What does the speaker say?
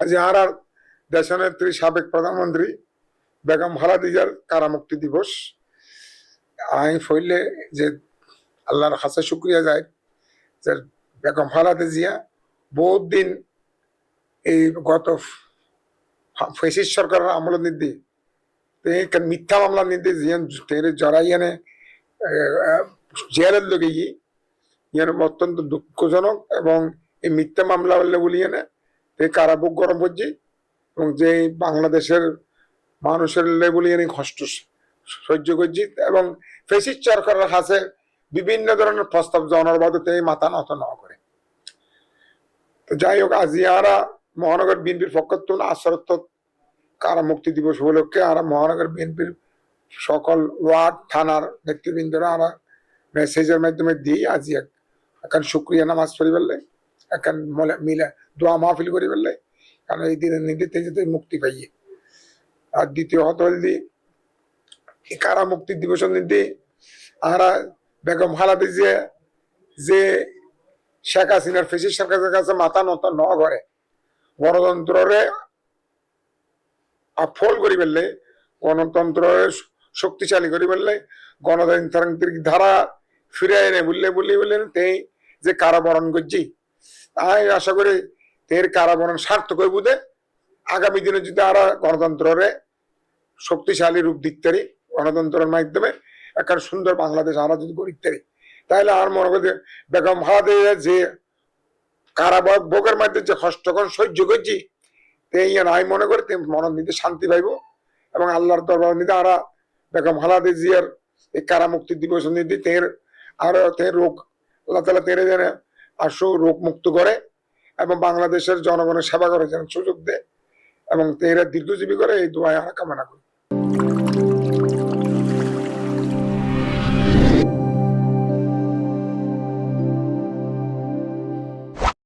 যাহার দেশনেত্রী সাবেক প্রধানমন্ত্রী বেগম খালাদিজার কারামুক্তি দিবস। আমি ফইলে যে আল্লাহর কাছে শুক্রিয়া যায় যে বেগম খালাদা জিয়া বহুত দিন এই গত ফেসিস সরকারের আমল নিদি মিথ্যা মামলা নিদি জড়াই এনে জেলের লোকে গিয়ে অত্যন্ত দুঃখজনক এবং এই মিথ্যা মামলা হলে বলি এনে এই কারাবুক গরম হচ্ছে এবং যে বাংলাদেশের মানুষের লেবুলি এনে কষ্ট সহ্য করছি এবং ফেসিস সরকারের কাছে বিভিন্ন ধরনের প্রস্তাব জানার বাদে এই মাথা নত ন করে। তো যাই হোক আজিয়ারা মহানগর বিএনপির পক্ষ তুল আসরত কারা মুক্তি দিবস উপলক্ষে আর মহানগর বিএনপির সকল ওয়ার্ড, থানার নেতৃবৃন্দরা আর মেসেজের মাধ্যমে দিই আজি এখন শুক্রিয়া নামাজ পড়ি ফেললে এখন মিলে দোয়া মাহফিল করি ফেললে, কারণ এই দিনের নির্দিতে যেতে মুক্তি পাইয়ে। আর দ্বিতীয় হত হল দি এই কারা মুক্তি দিবস নির্দি আমরা বেগম খালাদি যে যে শেখ হাসিনার ফেসিস সরকারের কাছে মাথা নত ন করে, গণতন্ত্ররে আফল করি ফেললে, গণতন্ত্রের শক্তিশালী করি ফেললে, গণতান্ত্রিক ধারা ফিরে এনে বললে বললে বললেন তেই যে কারাবরণ করছি। তাই আশা করি তের কারাবরণ সার্থক হয়ে বুঝে আগামী দিনে যদি আরা গণতন্ত্রের শক্তিশালী রূপ দিতে পারি, গণতন্ত্রের মাধ্যমে একটা সুন্দর বাংলাদেশ আমরা যদি পারি তাহলে আর মনে করি বেগম হাদে যে কারাবাগ ভোগের মধ্যে যে কষ্টকর সহ্য করছি, তেই আমি মনে করি মনের নিতে শান্তি পাইব এবং আল্লাহর দরবার নিতে আরা বেগম হালাদে জিয়ার এই কারামুক্তি দিবস নিতে তের আর তের রোগ, আল্লাহ তালা তেরে যেন আসো রোগ মুক্ত করে এবং বাংলাদেশের জনগণের সেবা করে যেন সুযোগ দেয় এবং এরা দীর্ঘজীবী করে এই দোয়ায় আমরা কামনা করি